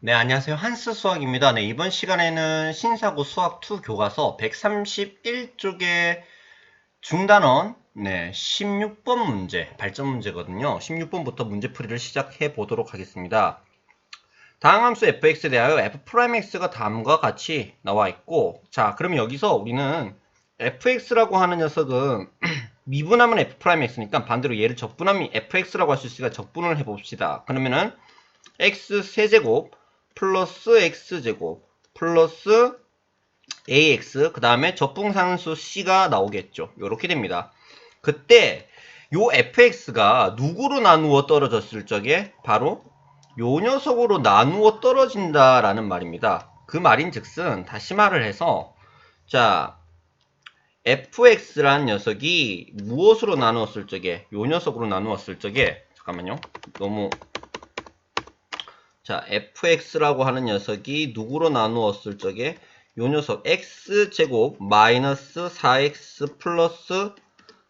네, 안녕하세요. 한스 수학입니다. 네, 이번 시간에는 신사고 수학 2 교과서 131쪽의 중단원 네, 16번 문제, 발전 문제거든요. 16번부터 문제풀이를 시작해 보도록 하겠습니다. 다음 함수 fx에 대하여 f'x가 다음과 같이 나와 있고 자, 그러면 여기서 우리는 fx라고 하는 녀석은 미분하면 f'x니까 반대로 얘를 적분하면 fx라고 할 수 있으니까 적분을 해봅시다. 그러면은 x 세제곱 플러스 x제곱 플러스 ax 그 다음에 적분상수 c가 나오겠죠. 이렇게 됩니다. 그때 요 fx가 누구로 나누어 떨어졌을 적에 바로 요 녀석으로 나누어 떨어진다라는 말입니다. 그 말인 즉슨 다시 말을 해서 자 fx란 녀석이 무엇으로 나누었을 적에 요 녀석으로 나누었을 적에 잠깐만요. 너무 자, fx라고 하는 녀석이 누구로 나누었을 적에 요 녀석 x제곱 마이너스 4x 플러스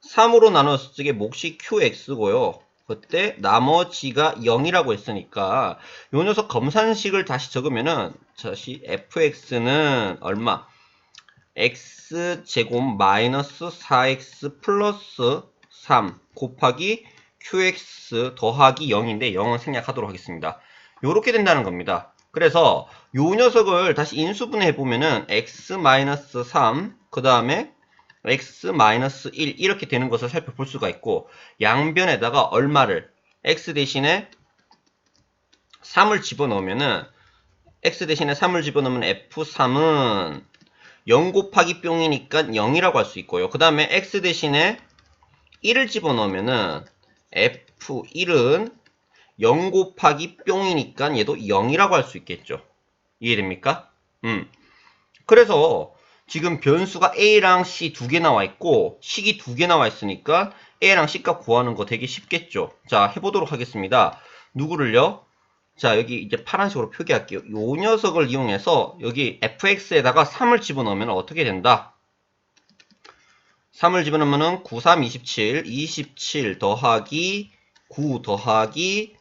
3으로 나누었을 적에 몫이 qx고요. 그때 나머지가 0이라고 했으니까 요 녀석 검산식을 다시 적으면은 다시 fx는 얼마? x제곱 마이너스 4x 플러스 3 곱하기 qx 더하기 0인데 0은 생략하도록 하겠습니다. 요렇게 된다는 겁니다. 그래서 요 녀석을 다시 인수분해 해 보면은 x-3 그 다음에 x-1 이렇게 되는 것을 살펴볼 수가 있고 양변에다가 얼마를 x 대신에 3을 집어넣으면은 x 대신에 3을 집어넣으면 f3은 0 곱하기 뿅이니까 0이라고 할 수 있고요. 그 다음에 x 대신에 1을 집어넣으면은 f1은 0 곱하기 뿅이니까 얘도 0이라고 할 수 있겠죠. 이해됩니까? 음. 그래서 지금 변수가 A랑 C 두 개 나와 있고 식이 두 개 나와 있으니까 A랑 C값 구하는 거 되게 쉽겠죠. 자, 해보도록 하겠습니다. 누구를요? 자, 여기 이제 파란색으로 표기할게요. 요 녀석을 이용해서 여기 fx에다가 3을 집어넣으면 어떻게 된다? 3을 집어넣으면 9, 3, 27, 27 더하기 9 더하기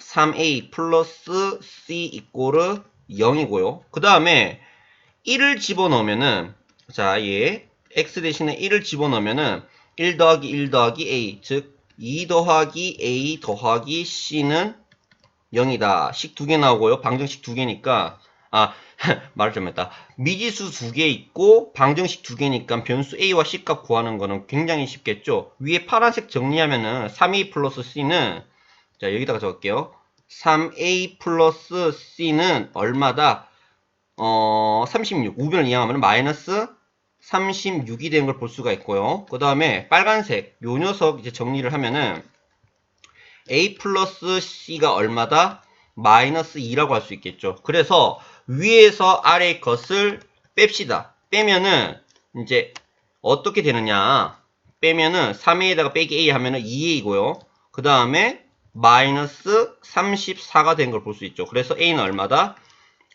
3a 플러스 c 이꼬르 0이고요. 그 다음에 1을 집어넣으면은 자, 얘 x 대신에 1을 집어넣으면은 1 더하기 1 더하기 a 즉 2 더하기 a 더하기 c는 0이다. 식 두 개 나오고요. 방정식 두 개니까 아 말을 좀 했다. 미지수 두 개 있고 방정식 두 개니까 변수 a와 c 값 구하는 거는 굉장히 쉽겠죠. 위에 파란색 정리하면은 3a 플러스 c는 자 여기다가 적을게요. 3a 플러스 c는 얼마다? 어, 36. 우변을 이용하면 마이너스 36이 되는 걸 볼 수가 있고요. 그 다음에 빨간색 요 녀석 이제 정리를 하면은 a 플러스 c가 얼마다? 마이너스 2라고 할 수 있겠죠. 그래서 위에서 아래 것을 뺍시다. 빼면은 이제 어떻게 되느냐? 빼면은 3a에다가 빼기 a 하면은 2a이고요. 그 다음에 마이너스 34가 된 걸 볼 수 있죠. 그래서 a는 얼마다?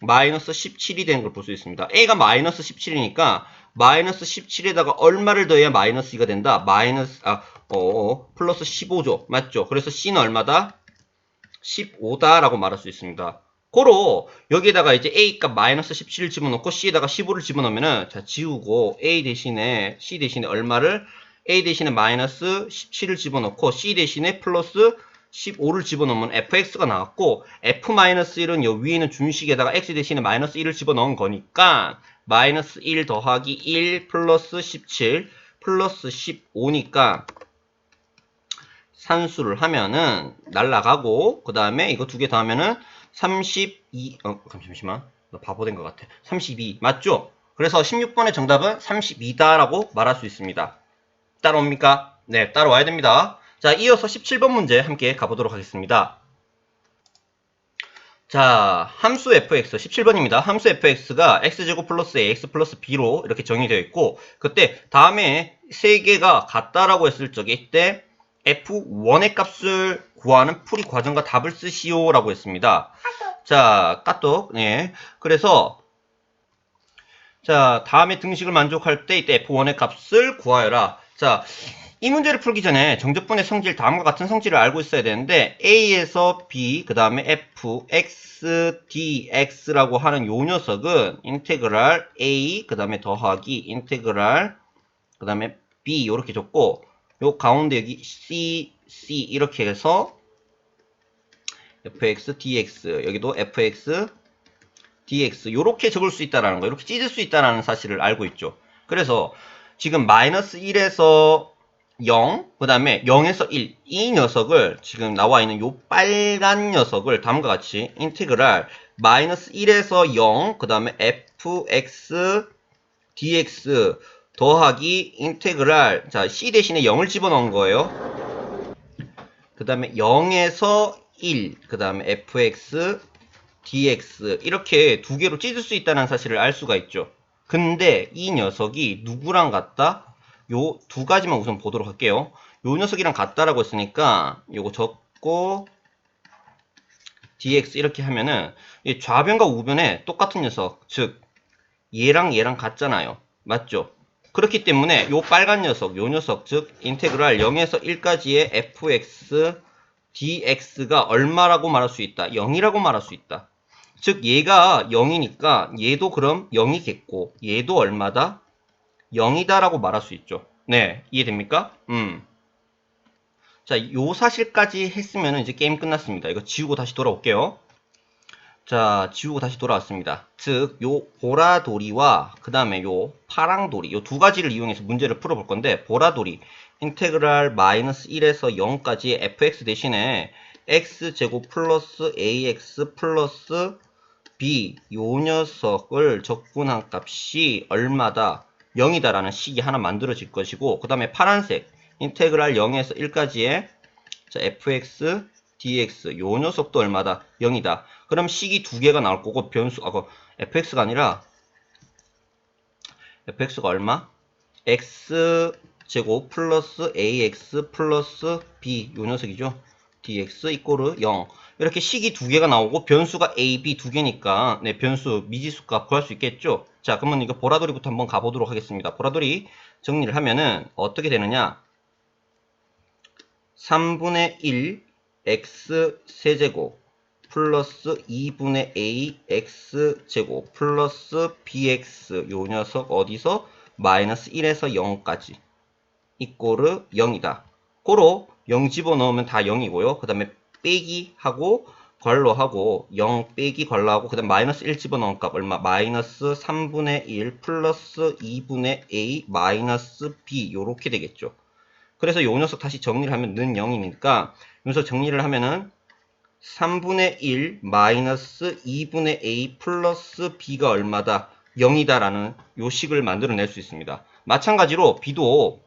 마이너스 17이 된 걸 볼 수 있습니다. a가 마이너스 17이니까 마이너스 17에다가 얼마를 더해야 마이너스 2가 된다? 마이너스 아, 어, 어, 플러스 15죠. 맞죠? 그래서 c는 얼마다? 15다라고 말할 수 있습니다. 고로 여기에다가 이제 a 값 마이너스 17을 집어넣고 c에다가 15를 집어넣으면은 자 지우고 a 대신에 c 대신에 얼마를 a 대신에 마이너스 17을 집어넣고 c 대신에 플러스 15를 집어넣으면 fx가 나왔고 f-1은 요 위에 있는 준식에다가 x 대신에 마이너스 1을 집어넣은 거니까 마이너스 1 더하기 1 플러스 17 플러스 15니까 산수를 하면은 날라가고 그 다음에 이거 두 개 더하면은 32 어, 잠시만. 나 바보 된 것 같아. 32 맞죠? 그래서 16번의 정답은 32다라고 말할 수 있습니다. 따라옵니까? 네 따라와야 됩니다 자, 이어서 17번 문제 함께 가보도록 하겠습니다. 자, 함수 fx 17번입니다. 함수 fx가 x제곱 플러스 ax 플러스 b로 이렇게 정의되어 있고 그때 다음에 세 개가 같다라고 했을 적에 이때 f1의 값을 구하는 풀이 과정과 답을 쓰시오라고 했습니다. 자, 까똑. 네. 그래서 자, 다음에 등식을 만족할 때 이때 f1의 값을 구하여라. 자, 이 문제를 풀기 전에 정적분의 성질 다음과 같은 성질을 알고 있어야 되는데 a에서 b 그 다음에 f, x, dx라고 하는 요 녀석은 인테그랄 a 그 다음에 더하기 인테그랄 그 다음에 b 이렇게 줬고 요 가운데 여기 c, c 이렇게 해서 fx, dx 여기도 fx, dx 요렇게 적을 수 있다라는 거 이렇게 찢을 수 있다라는 사실을 알고 있죠. 그래서 지금 마이너스 1에서 0, 그 다음에 0에서 1, 이 녀석을 지금 나와 있는 요 빨간 녀석을 다음과 같이 인테그랄 마이너스 1에서 0, 그 다음에 fx dx 더하기 인테그랄 자 c 대신에 0을 집어넣은 거예요. 그 다음에 0에서 1, 그 다음에 fx dx 이렇게 두 개로 찢을 수 있다는 사실을 알 수가 있죠. 근데 이 녀석이 누구랑 같다? 요 두 가지만 우선 보도록 할게요. 요 녀석이랑 같다라고 했으니까 요거 적고 dx 이렇게 하면은 이 좌변과 우변에 똑같은 녀석, 즉 얘랑 얘랑 같잖아요. 맞죠? 그렇기 때문에 요 빨간 녀석, 요 녀석, 즉 인테그랄 0에서 1까지의 fx dx가 얼마라고 말할 수 있다? 0이라고 말할 수 있다. 즉 얘가 0이니까 얘도 그럼 0이겠고 얘도 얼마다? 0이다라고 말할 수 있죠. 네, 이해됩니까? 음. 자, 요 사실까지 했으면 이제 게임 끝났습니다. 이거 지우고 다시 돌아올게요. 자, 지우고 다시 돌아왔습니다. 즉, 요 보라돌이와 그 다음에 요 파랑돌이 요 두 가지를 이용해서 문제를 풀어볼 건데 보라돌이 인테그랄 마이너스 1에서 0까지 fx 대신에 x제곱 플러스 ax 플러스 b 요 녀석을 적분한 값이 얼마다 0이다라는 식이 하나 만들어질 것이고 그 다음에 파란색 인테그랄 0에서 1까지의 자, fx dx 요 녀석도 얼마다? 0이다. 그럼 식이 두 개가 나올 거고 변수 아 그 fx가 아니라 fx가 얼마? x 제곱 플러스 ax 플러스 b 요 녀석이죠? dx 이꼬르 0 이렇게 식이 두 개가 나오고 변수가 a, b 두 개니까 네 변수 미지수값 구할 수 있겠죠? 자 그러면 이거 보라돌이부터 한번 가보도록 하겠습니다. 보라돌이 정리를 하면은 어떻게 되느냐? 3분의 1 x 세제곱 플러스 2분의 a x 제곱 플러스 bx 요 녀석 어디서? 마이너스 1에서 0까지. 이꼬르 0이다. 고로 0 집어넣으면 다 0이고요. 그 다음에 빼기 하고 괄로 하고 0 빼기 괄로 하고 그 다음 마이너스 1 집어넣은 값 얼마? 마이너스 3분의 1 플러스 2분의 a 마이너스 b 요렇게 되겠죠. 그래서 요 녀석 다시 정리를 하면 는 0이니까 여기서 정리를 하면은 3분의 1 마이너스 2분의 a 플러스 b가 얼마다? 0이다 라는 요 식을 만들어낼 수 있습니다. 마찬가지로 b도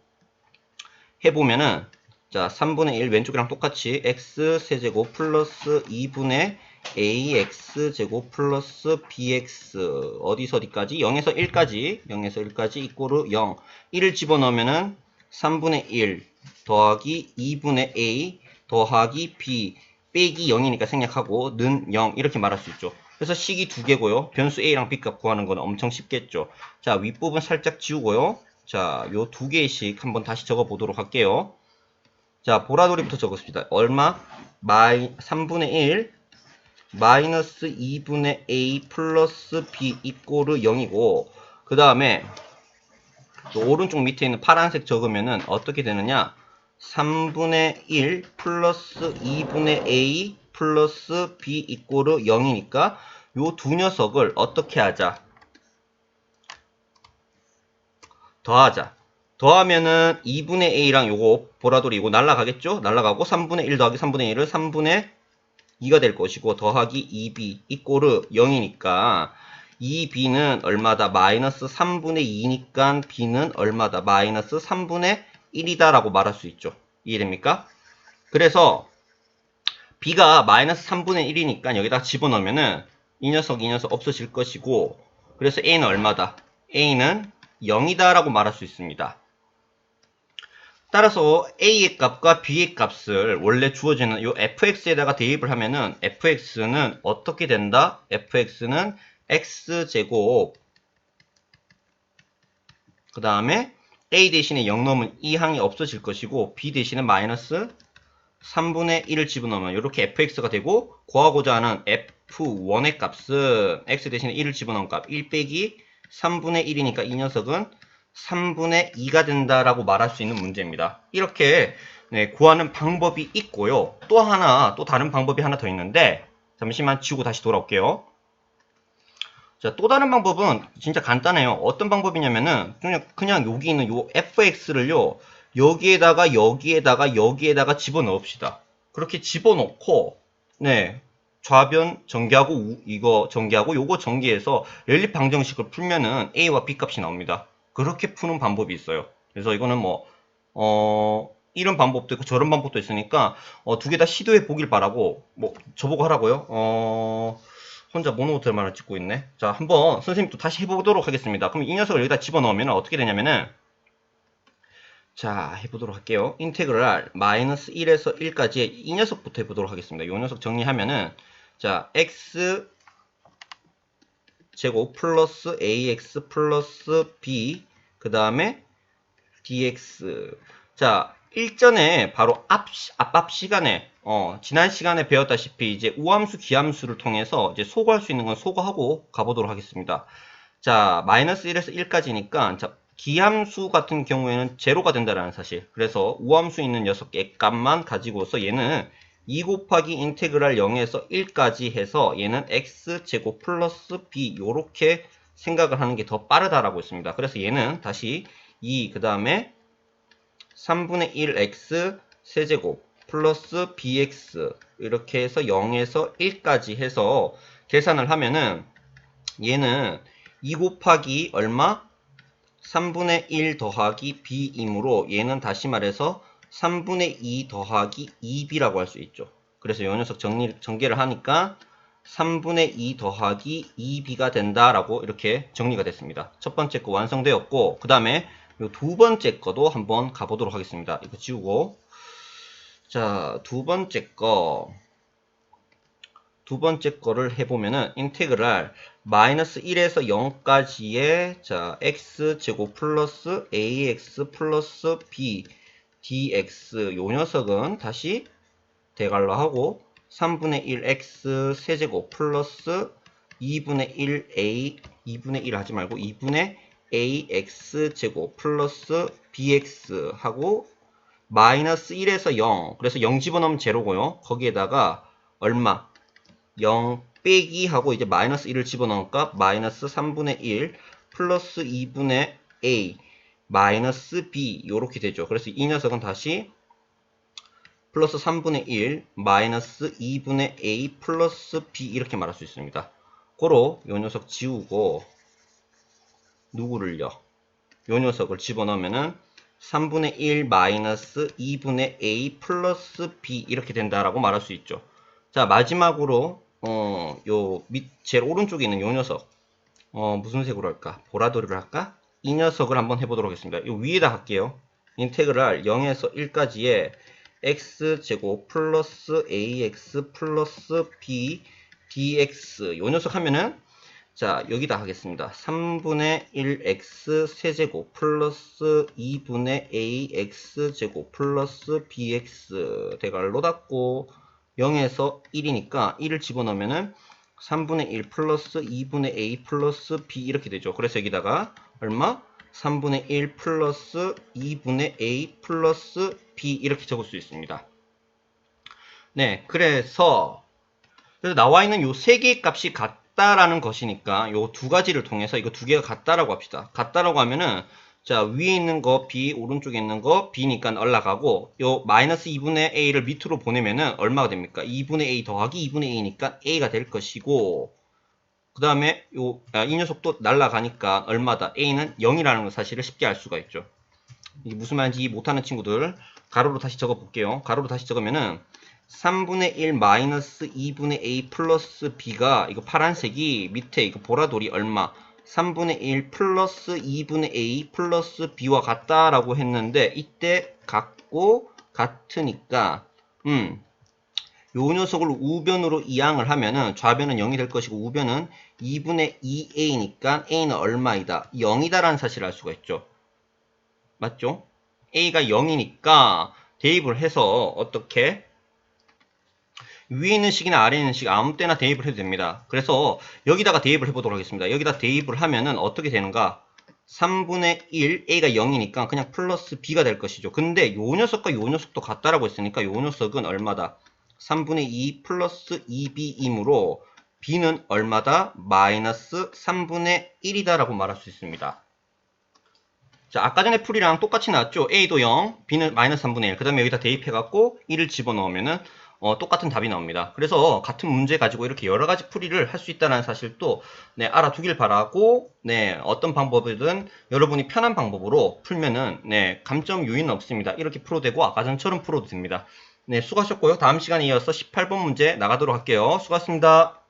해보면은 자 3분의 1 왼쪽이랑 똑같이 x 세제곱 플러스 2분의 ax 제곱 플러스 bx 어디서 어디까지? 0에서 1까지 0에서 1까지 이꼬르 0 1을 집어넣으면은 3분의 1 더하기 2분의 a 더하기 b 빼기 0이니까 생략하고 는 0 이렇게 말할 수 있죠. 그래서 식이 두 개고요. 변수 a랑 b값 구하는 건 엄청 쉽겠죠. 자 윗부분 살짝 지우고요. 자 요 두 개씩 한번 다시 적어 보도록 할게요. 자 보라돌이부터 적었습니다. 얼마? 마이 3분의 1 마이너스 2분의 a 플러스 b 이꼬르 0이고 그 다음에 오른쪽 밑에 있는 파란색 적으면은 어떻게 되느냐 3분의 1 플러스 2분의 a 플러스 b 이꼬르 0이니까 요 두 녀석을 어떻게 하자 더하자 더하면은 2분의 a랑 요거 보라돌이 이거 날라가겠죠 날라가고 3분의 1 더하기 3분의 1을 3분의 2가 될 것이고 더하기 2b 이꼬르 0이니까 2b는 얼마다? 마이너스 3분의 2니까 b는 얼마다? 마이너스 3분의 1이다 라고 말할 수 있죠. 이해됩니까? 그래서 b가 마이너스 3분의 1이니까 여기다 집어넣으면은 이 녀석 이 녀석 없어질 것이고 그래서 a는 얼마다? a는 0이다 라고 말할 수 있습니다. 따라서 a의 값과 b의 값을 원래 주어지는 요 fx에다가 대입을 하면은 fx는 어떻게 된다? fx는 x제곱 그 다음에 a 대신에 0 넣으면 이 항이 없어질 것이고 b 대신에 마이너스 3분의 1을 집어넣으면 이렇게 fx가 되고 구하고자 하는 f1의 값은 x 대신에 1을 집어넣은 값 1 빼기 3분의 1이니까 이 녀석은 3분의 2가 된다라고 말할 수 있는 문제입니다. 이렇게 네, 구하는 방법이 있고요. 또 하나, 또 다른 방법이 하나 더 있는데 잠시만 지우고 다시 돌아올게요. 자, 또 다른 방법은 진짜 간단해요. 어떤 방법이냐면은 그냥, 그냥 여기 있는 요 fx를요. 여기에다가 여기에다가 여기에다가 집어넣읍시다. 그렇게 집어넣고 네. 좌변 전개하고 우- 이거 전개하고 요거 전개해서 연립 방정식을 풀면은 a와 b 값이 나옵니다. 그렇게 푸는 방법이 있어요. 그래서 이거는 뭐 어, 이런 방법도 있고 저런 방법도 있으니까 어, 두 개 다 시도해 보길 바라고 뭐 저보고 하라고요? 어, 혼자 모노호텔만을 찍고 있네. 자, 한번 선생님 또 다시 해보도록 하겠습니다. 그럼 이 녀석을 여기다 집어넣으면 어떻게 되냐면은 자, 해보도록 할게요. 인테그랄 마이너스 1에서 1까지 이 녀석부터 해보도록 하겠습니다. 이 녀석 정리하면은 자, x 제곱 플러스 ax 플러스 b 그 다음에 dx 자 일전에 바로 앞, 시- 앞앞 시간에 어, 지난 시간에 배웠다시피 이제 우함수 기함수를 통해서 이제 소거할 수 있는 건 소거하고 가보도록 하겠습니다. 자 마이너스 1에서 1까지니까 자 기함수 같은 경우에는 제로가 된다라는 사실. 그래서 우함수 있는 녀석 값만 가지고서 얘는 2 곱하기 인테그랄 0에서 1까지 해서 얘는 x 제곱 플러스 b 요렇게 생각을 하는 게 더 빠르다라고 했습니다. 그래서 얘는 다시 2 그 다음에 3분의 1x 세제곱 플러스 bx 이렇게 해서 0에서 1까지 해서 계산을 하면은 얘는 2 곱하기 얼마? 3분의 1 더하기 b이므로 얘는 다시 말해서 3분의 2 더하기 2b라고 할 수 있죠. 그래서 이 녀석 정리, 전개를 하니까 3분의 2 더하기 2b가 된다라고 이렇게 정리가 됐습니다. 첫 번째 거 완성되었고 그 다음에 요두 번째 거도 한번 가보도록 하겠습니다. 이거 지우고 자 두 번째 거 두 번째 거를 해보면은 인테그랄 마이너스 1에서 0까지의 자 x 제곱 플러스 ax 플러스 b dx 요 녀석은 다시 대갈로 하고 3분의 1x 세제곱 플러스 2분의 1a 2분의 1 하지 말고 2분의 ax 제곱 플러스 bx 하고 마이너스 1에서 0 그래서 0 집어넣으면 제로고요. 거기에다가 얼마? 0 빼기 하고 이제 마이너스 1을 집어넣으니까 마이너스 3분의 1 플러스 2분의 a 마이너스 b 요렇게 되죠. 그래서 이 녀석은 다시 플러스 3분의 1 마이너스 2분의 a 플러스 b 이렇게 말할 수 있습니다. 고로 요 녀석 지우고 누구를요? 요 녀석을 집어넣으면은 3분의 1 마이너스 2분의 a 플러스 b 이렇게 된다라고 말할 수 있죠. 자 마지막으로 어, 요 밑 제일 오른쪽에 있는 요 녀석. 어, 무슨 색으로 할까? 보라도리를 할까 이 녀석을 한번 해보도록 하겠습니다. 요 위에다 할게요. 인테그랄 0에서 1까지의 x 제곱 플러스 ax 플러스 b dx. 요 녀석 하면은 자 여기다 하겠습니다. 3분의 1x 세제곱 플러스 2분의 ax 제곱 플러스 bx. 대괄로 닫고 0에서 1이니까 1을 집어넣으면은 3분의 1 플러스 2분의 a 플러스 b 이렇게 되죠. 그래서 여기다가 얼마? 3분의 1 플러스 2분의 a 플러스 b 이렇게 적을 수 있습니다. 네, 그래서 그래서 나와 있는 요 세 개의 값이 같다라는 것이니까 요 두 가지를 통해서 이거 두 개가 같다라고 합시다. 같다라고 하면은 자 위에 있는 거 B 오른쪽에 있는 거 B니까 올라가고 요 마이너스 2분의 A를 밑으로 보내면은 얼마가 됩니까? 2분의 A 더하기 2분의 A니까 A가 될 것이고 그 다음에 요 이 녀석도 날라가니까 얼마다? A는 0이라는 사실을 쉽게 알 수가 있죠. 이게 무슨 말인지 못하는 친구들 가로로 다시 적어 볼게요. 가로로 다시 적으면은 3분의 1 마이너스 2분의 A 플러스 B가 이거 파란색이 밑에 이거 보라돌이 얼마? 3분의 1 플러스 2분의 A 플러스 B와 같다라고 했는데 이때 같고 같으니까 음, 요 녀석을 우변으로 이항을 하면은 좌변은 0이 될 것이고 우변은 2분의 2A니까 A는 얼마이다? 0이다라는 사실을 알 수가 있죠. 맞죠? A가 0이니까 대입을 해서 어떻게 위에 있는 식이나 아래에 있는 식 아무 때나 대입을 해도 됩니다. 그래서 여기다가 대입을 해보도록 하겠습니다. 여기다 대입을 하면은 어떻게 되는가? 3분의 1, A가 0이니까 그냥 플러스 B가 될 것이죠. 근데 요 녀석과 요 녀석도 같다라고 했으니까 요 녀석은 얼마다? 3분의 2 플러스 2B이므로 B는 얼마다? 마이너스 3분의 1이다라고 말할 수 있습니다. 자, 아까 전에 풀이랑 똑같이 나왔죠? A도 0, B는 마이너스 3분의 1. 그 다음에 여기다 대입해갖고 1을 집어넣으면은 어, 똑같은 답이 나옵니다. 그래서 같은 문제 가지고 이렇게 여러 가지 풀이를 할 수 있다는 사실도 네, 알아두길 바라고 네, 어떤 방법이든 여러분이 편한 방법으로 풀면은 네, 감점 요인은 없습니다. 이렇게 풀어도 되고 아까 전처럼 풀어도 됩니다. 네, 수고하셨고요. 다음 시간에 이어서 18번 문제 나가도록 할게요. 수고하셨습니다.